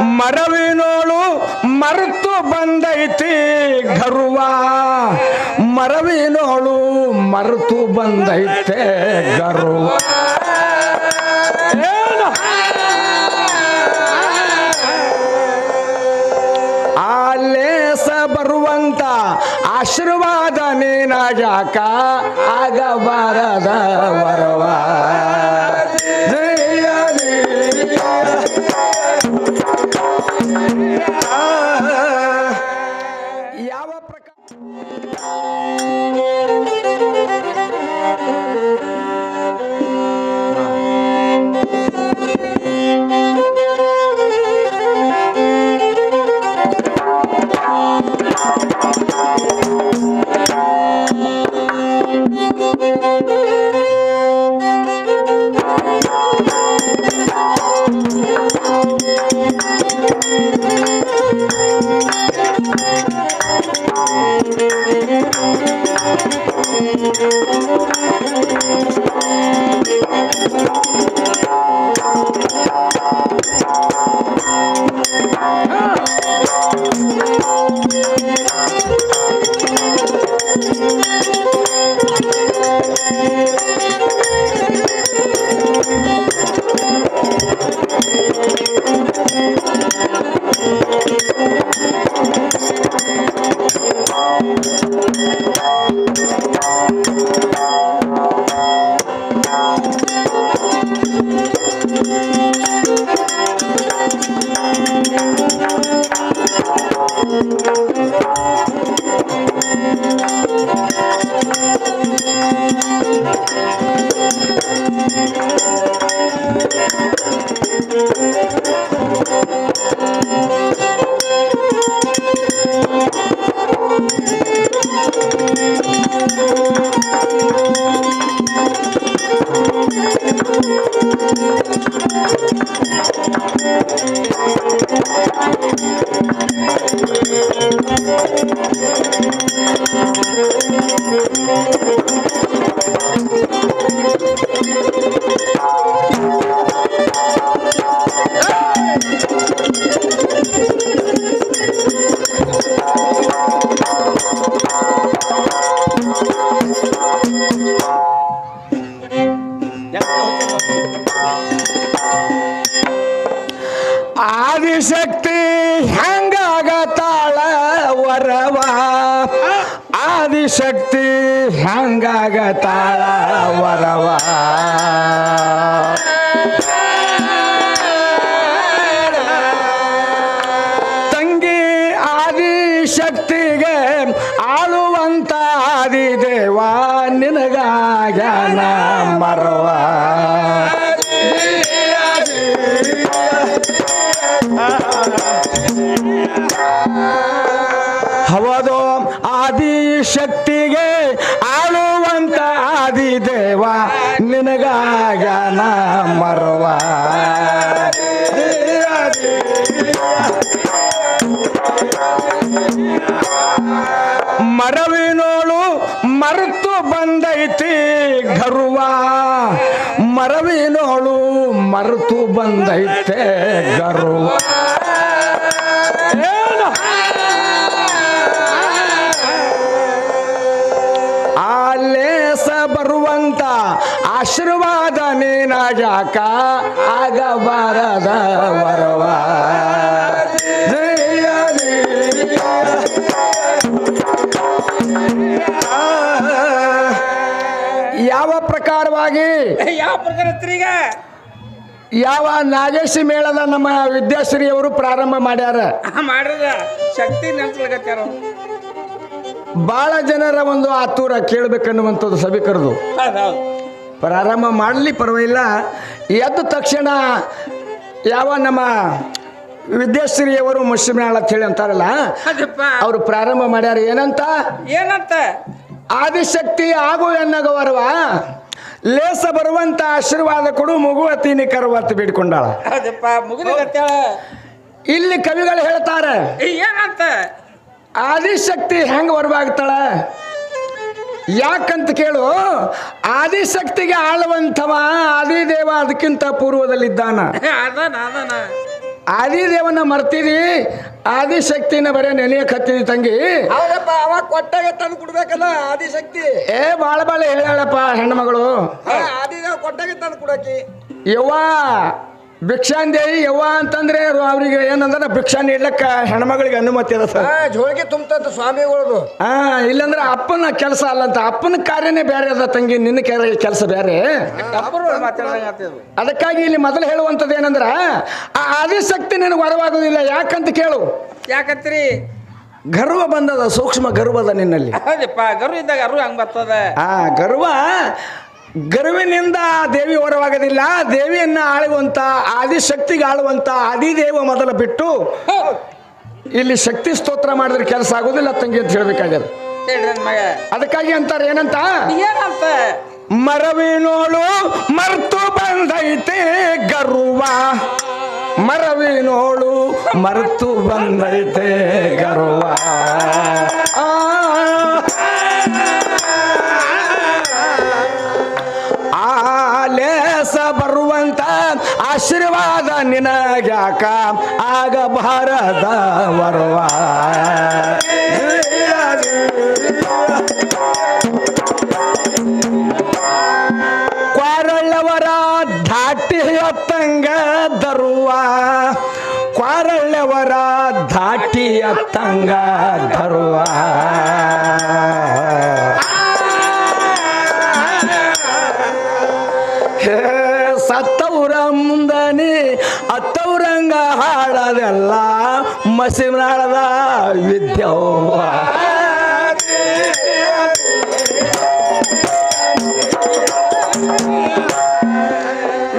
ಮರವಿನೋಳು ಮರೆತು ಬಂದೈತಿ ಗರುವ. ಮರವಿನೋಳು ಮರೆತು ಬಂದೈತೆ ಗರುವ. ಬರುವಂತ ಆಶೀರ್ವಾದ ನೀನಾಜಾಕ ಆಗಬಾರದ ವರವ. Música ಆದಿಶಕ್ತಿ ಹೆಂಗಾಗತಾಳ ವರವ? ಆದಿಶಕ್ತಿ ಹೆಂಗಾಗತಾಳ ವರವ? ತಂಗಿ ಆದಿಶಕ್ತಿಗೆ ಆಳುವಂತ ಆದಿದೇವ ಹೌದು ಆದಿಶಕ್ತಿಗೆ ಆಳುವಂತ ಆದಿ ದೇವ. ನಿನಗಾಗನ ಮರವ. ಮರವಿನೋಳು ಮರೆತು ಬಂದೈತಿ ಗರುವ. ಮರವಿನೋಳು ಮರೆತು ಬಂದೈತೆ ಗರ್ವ. ಆಶೀರ್ವಾದ ನೀನಾಗ್ಯಾಕ ಆಗಬಾರದ ವರವ ಜಯ. ಯಾವ ಪ್ರಕಾರವಾಗಿ? ಯಾವ ಪ್ರಕಾರ ಯಾವ ನಾಗೇಶಿ ಮೇಳದ ನಮ್ಮ ವಿದ್ಯಾಶ್ರೀಯವರು ಪ್ರಾರಂಭ ಮಾಡ್ಯಾರ? ಮಾಡಿದ ಶಕ್ತಿ ನೆನಪು ಬಹಳ ಜನರ ಒಂದು ಆತುರ ಕೇಳಬೇಕನ್ನುವಂಥದ್ದು ಸಭಿಕರದು. ಪ್ರಾರಂಭ ಮಾಡಲಿ ಪರವಾಗಿಲ್ಲ. ಎದ್ದ ತಕ್ಷಣ ಯಾವ ನಮ್ಮ ವಿದ್ಯಾಶ್ರೀಯವರು ಮುಸ್ಲಿಮ್ಯಾಳ ಅಂತ ಹೇಳಿ ಅಂತಾರಲ್ಲ ಅವರು ಪ್ರಾರಂಭ ಮಾಡ್ಯಾರ ಏನಂತ? ಏನಂತ? ಆದಿಶಕ್ತಿ ಆಗು ಎನ್ನಗವರವ ಲೇಸ ಬರುವಂತ ಆಶೀರ್ವಾದ ಕೊಡು ಮುಗುವತೀನಿ ಕರುವತ್ತು ಬಿಡ್ಕೊಂಡಾಳ. ಇಲ್ಲಿ ಕವಿಗಳು ಹೇಳ್ತಾರೆ ಏನಂತ? ಆದಿಶಕ್ತಿ ಹೆಂಗ್ ಹೊರಬಾಗ್ತಾಳ ಯಾಕಂತ ಕೇಳು? ಆದಿಶಕ್ತಿಗೆ ಆಳುವಂಥವ ಆದಿದೇವ ಅದಕ್ಕಿಂತ ಪೂರ್ವದಲ್ಲಿದ್ದಾನ. ಆದಿದೇವನ ಮರ್ತೀರಿ ಆದಿಶಕ್ತಿನ ಬರೇ ನೆನೆಯಕ್ ಹತ್ತೀರಿ ತಂಗಿ. ಹೌದಪ್ಪ ಅವಾಗ ಕೊಟ್ಟಾಗ ತಂದು ಕೊಡ್ಬೇಕಲ್ಲ ಆದಿಶಕ್ತಿ. ಏ ಬಾಳ ಬಾಳ ಹೇಳಪ್ಪ ಹೆಣ್ಮಗಳು ಮಗಳು. ಆದಿದೇವ ಕೊಟ್ಟಾಗ ತಂದು ಕೊಡಕಿ. ಯವ್ವ ಭಿಕ್ಷಾಂದೇವಿ ಯವ್ವ ಅಂತಂದ್ರೆ ಅವ್ರು ಅವ್ರಿಗೆ ಏನಂದ್ರೆ ಭಿಕ್ಷಾ ನೀಡ್ಲಕ್ಕ ಹೆಣ್ಮಗಳಿಗೆ ಅನುಮತಿ ಅದ ಸರ್. ಜೋಳಿಗೆ ತುಂಬತಂತ ಸ್ವಾಮಿಗಳದು. ಹಾ ಇಲ್ಲಂದ್ರೆ ಅಪ್ಪನ ಕೆಲಸ ಅಲ್ಲಂತ ಅಪ್ಪನ ಕಾರ್ಯನೇ ಬೇರೆ ಅದ ತಂಗಿ ನಿನ್ನ ಕೆಲಸ ಬೇರೆ. ಅದಕ್ಕಾಗಿ ಇಲ್ಲಿ ಮೊದಲು ಹೇಳುವಂಥದ್ದು ಏನಂದ್ರ ಆ ಆದಿಶಕ್ತಿ ನಿನಗೆ ವರವಾಗುವುದಿಲ್ಲ ಯಾಕಂತ ಕೇಳು. ಯಾಕತ್ರಿ? ಗರ್ವ ಬಂದದ ಸೂಕ್ಷ್ಮ ಗರ್ವದ ನಿನ್ನಲ್ಲಿ. ಗರ್ವ ಗರು ಇದ್ದಾಗ ಗರ್ವ ಹಂಗ ಬರ್ತದ. ಆ ಗರ್ವ ಗರ್ವಿನಿಂದ ದೇವಿ ಹೊರವಾಗೋದಿಲ್ಲ ದೇವಿಯನ್ನ ಆಳುವಂತ ಆದಿಶಕ್ತಿಗೆ ಆಳುವಂತ ಆದಿದೇವ ಮೊದಲ ಬಿಟ್ಟು ಇಲ್ಲಿ ಶಕ್ತಿ ಸ್ತೋತ್ರ ಮಾಡಿದ್ರೆ ಕೆಲಸ ಆಗೋದಿಲ್ಲ ತಂಗಿ ಅಂತ ಹೇಳ್ಬೇಕಾಗ್ಯದ. ಅದಕ್ಕಾಗಿ ಅಂತಾರೆ ಏನಂತ? ಏನಂತ? ಮರವಿನೋಳು ಮರ್ತು ಬಂದೈತೆ ಗರುವ. ಮರವಿನೋಳು ಮರ್ತು ಬಂದೈತೆ ಗರುವ. ಆ. ನಿನಗ್ಯಾಕ ಆಗಬಾರದ ವರವ ಕ್ವಾರಳ್ಳವರ ದಾಟಿ ಅತ್ತಂಗ ದರುವ ಕ್ವಾರಳ್ಳವರ ಧಾಟಿ ಅತ್ತಂಗ ದರುವ ಹಾಡದೆಲ್ಲ ಮಸಿನಾಳದ ವಿದ್ಯವ್ವ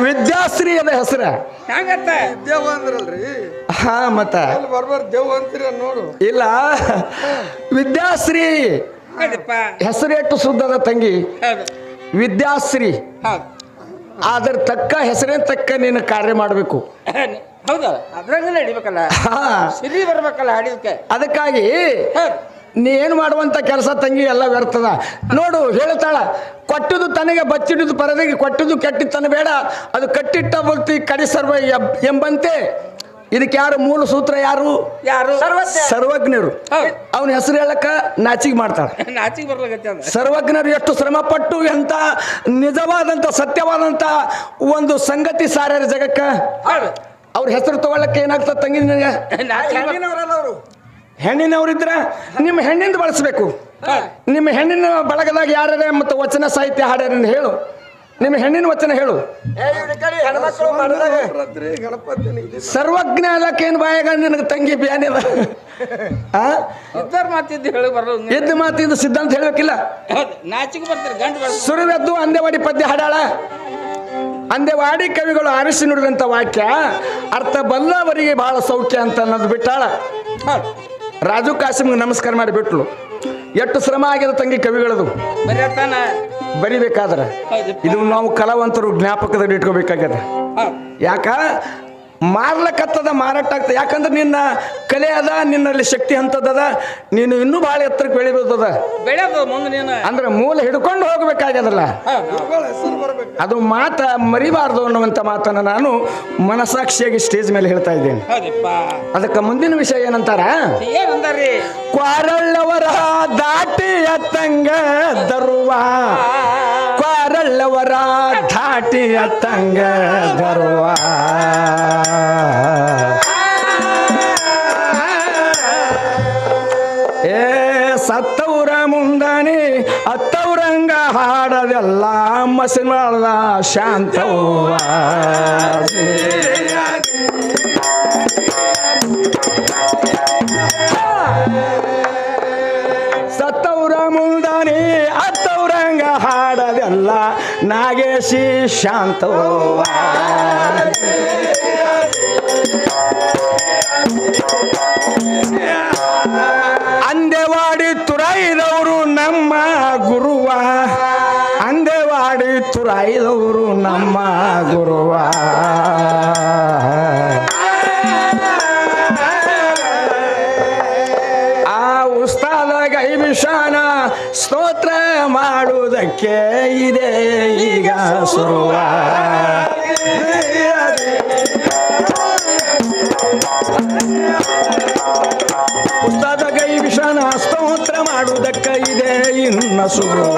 ವಿದ್ಯಾಶ್ರೀ ಅದ ಹೆಸರ. ಹೆಂಗತ್ತ? ದೇವ ಅಂದ್ರಲ್ರಿ. ಹಾ ಮತ್ತ. ಅಲ್ಲಿ ಬರ್ಬಾರ ದೇವ್ ಅಂತೀರ ನೋಡು. ಇಲ್ಲ. ವಿದ್ಯಾಶ್ರೀ. ಹೆಸರೇಟು ಹೆಸರು ಎಷ್ಟು ಸುದ್ದದ ತಂಗಿ. ಹೌದು. ವಿದ್ಯಾಶ್ರೀ. ಆದ್ರ ಅದ್ರ ತಕ್ಕ ಹೆಸರೇ ತಕ್ಕ ನೀನು ಕಾರ್ಯ ಮಾಡಬೇಕು. ಹೌದು. ಅದ್ರಂಗ ನಡಿಬೇಕಲ್ಲ ಹಾ. ಸಿರಿ ಬರ್ಬೇಕಲ್ಲ ಹಾಡಿದಕ್ಕೆ ಅದಕ್ಕಾಗಿ ನೀ ಏನು ಮಾಡುವಂತ ಕೆಲಸ ತಂಗಿ ಎಲ್ಲ ವ್ಯರ್ಥದ. ನೋಡು ಹೇಳ್ತಾಳ ಕೊಟ್ಟದು ತನಗೆ ಬಚ್ಚಿಡುದು ಪರದಿಗೆ ಕೊಟ್ಟದು ಕೆಟ್ಟಿತ್ತನ ಬೇಡ. ಅದು ಕಟ್ಟಿಟ್ಟ ಬರ್ತಿ ಕಡಿಸರ್ವ ಎಬ್- ಎಂಬಂತೆ. ಇದಕ್ಕೆ ಯಾರು ಮೂಲ ಸೂತ್ರ ಯಾರು? ಯಾರು? ಸರ್ವಜ್ಞ. ಸರ್ವಜ್ಞರು. ಅವನ ಹೆಸರು ಹೇಳಕ್ಕ ನಾಚಿಗೆ ಮಾಡ್ತಾರೆ ನಾಚಿಗೆ ಬರ್ಲಾಗತ್ತೆ ಸರ್ವಜ್ಞರು ಎಷ್ಟು ಶ್ರಮ ಪಟ್ಟು ಎಂತ ನಿಜವಾದಂತ ಸತ್ಯವಾದಂತ ಒಂದು ಸಂಗತಿ ಸಾರ್ಯಾರ ಜಗಕ್ಕ? ಅವ್ರ ಹೆಸರು ತಗೊಳ್ಳಕ್ಕೆ ಏನಾಗ್ತದೆ ತಂಗಿ ನಿನಗೆ? ಅವರು. ಹೆಣ್ಣಿನವರಿದ್ರ ನಿಮ್ಮ ಹೆಣ್ಣಿಂದ ಬಳಸಬೇಕು. ನಿಮ್ಮ ಹೆಣ್ಣಿನ ಬಳಗದಾಗ ಯಾರ್ಯಾರ ಮತ್ತು ವಚನ ಸಾಹಿತ್ಯ ಹಾಡ್ಯಾರ ಹೇಳು. ನಿಮ್ಮ ಹೆಣ್ಣಿನ ವಚನ ಹೇಳು. ಏ ಅದಕ್ಕೆ ಏನು ಹೆಣ್ಮಕ್ಳು ಮಾಡಿದಾಗ ಗಣಪತಿ ಸರ್ವಜ್ಞ ಅದಕ್ಕೇನು ಬಾಯಾಗ ನಿನಗೆ ತಂಗಿ ಬ್ಯಾನಿಲ್ಲ ಎದ್ದು ಮಾತಿದ್ದು ಸಿದ್ಧಾಂತ ಹೇಳಬೇಕಿಲ್ಲ? ಹೌದು ನಾಚಿಗೆ ಬರ್ತೀರಿ ಗಂಡು ಬರ್ತಾರೆ. ಸುರುವೆದ್ದು ಅಂದೆವಾಡಿ ಪದ್ಯ ಹಾಡಾಳ ಅಂದೆವಾಡಿ ಕವಿಗಳು ಆರಿಸಿ ನುಡಿದಂಥ ವಾಕ್ಯ ಅರ್ಥ ಬಲ್ಲವರಿಗೆ ಬಹಳ ಸೌಖ್ಯ ಅಂತ ಅನ್ನೋದು ಬಿಟ್ಟಾಳ. ರಾಜು ಕಾಸಿಮ್ಗೆ ನಮಸ್ಕಾರ ಮಾಡಿ ಬಿಟ್ಲು. ಎಷ್ಟು ಶ್ರಮ ಆಗ್ಯದ ತಂಗಿ ಕವಿಗಳದು. ಬರಿಬೇಕಾದ್ರೆ. ಇದು ನಾವು ಕಲಾವಂತರು ಜ್ಞಾಪಕದಲ್ಲಿ ಇಟ್ಕೋಬೇಕಾಗ್ಯದ. ಯಾಕ? ಮಾರ್ಲಕತ್ತದ ಮಾರಾಟ ಆಗ್ತದೆ. ಯಾಕಂದ್ರೆ ನಿನ್ನ ಕಲೆ ಅದ ನಿನ್ನಲ್ಲಿ ಶಕ್ತಿ ಅಂತದದ ನೀನು ಇನ್ನೂ ಭಾಳ ಎತ್ತರಕ್ಕೆ ಬೆಳಿಬೋದದ ಬೆಳೆಯೋದು ಮುಂದೆ ನೀನು. ಅಂದ್ರೆ ಮೂಲ ಹಿಡ್ಕೊಂಡು ಹೋಗ್ಬೇಕಾಗ್ಯದಲ್ಲ? ಅದು ಮಾತ ಮರಿಬಾರ್ದು ಅನ್ನುವಂಥ ಮಾತನ್ನು ನಾನು ಮನಸಾಕ್ಷಿಯಾಗಿ ಸ್ಟೇಜ್ ಮೇಲೆ ಹೇಳ್ತಾ ಇದ್ದೇನೆ. ಅದಕ್ಕೆ ಮುಂದಿನ ವಿಷಯ ಏನಂತಾರ? ಕ್ವಾರಳ್ಳವರ ದಾಟಿ ಅತ್ತಂಗ ದರುವ. ಕ್ವಾರಳ್ಳವರ ಧಾಟಿಯ ಅತ್ತಂಗ ಬರುವ ಏ ಸತ್ತವರ ಮುಂದಾನಿ ಅತ್ತವ್ರಂಗ ಹಾಡದೆಲ್ಲ ಮಸಿಮಾಳದ ಶಾಂತವ್ವ. ನಾಗೇಶಿ ಶಾಂತ ಅಂದೆವಾಡಿ ತುರಾಯಿದವರು ನಮ್ಮ ಗುರುವ. ಅಂದೆವಾಡಿ ತುರಾಯಿದವರು ನಮ್ಮ ಗುರುವ. ಕೆ ಇದೆ ಈಗ ಸುರುವ ಉಸ್ತಾದ ಕೈ ವಿಷಣ ಸ್ತೋತ್ರ ಮಾಡುವುದಕ್ಕ ಇದೆ ಇನ್ನ ಸುರುವ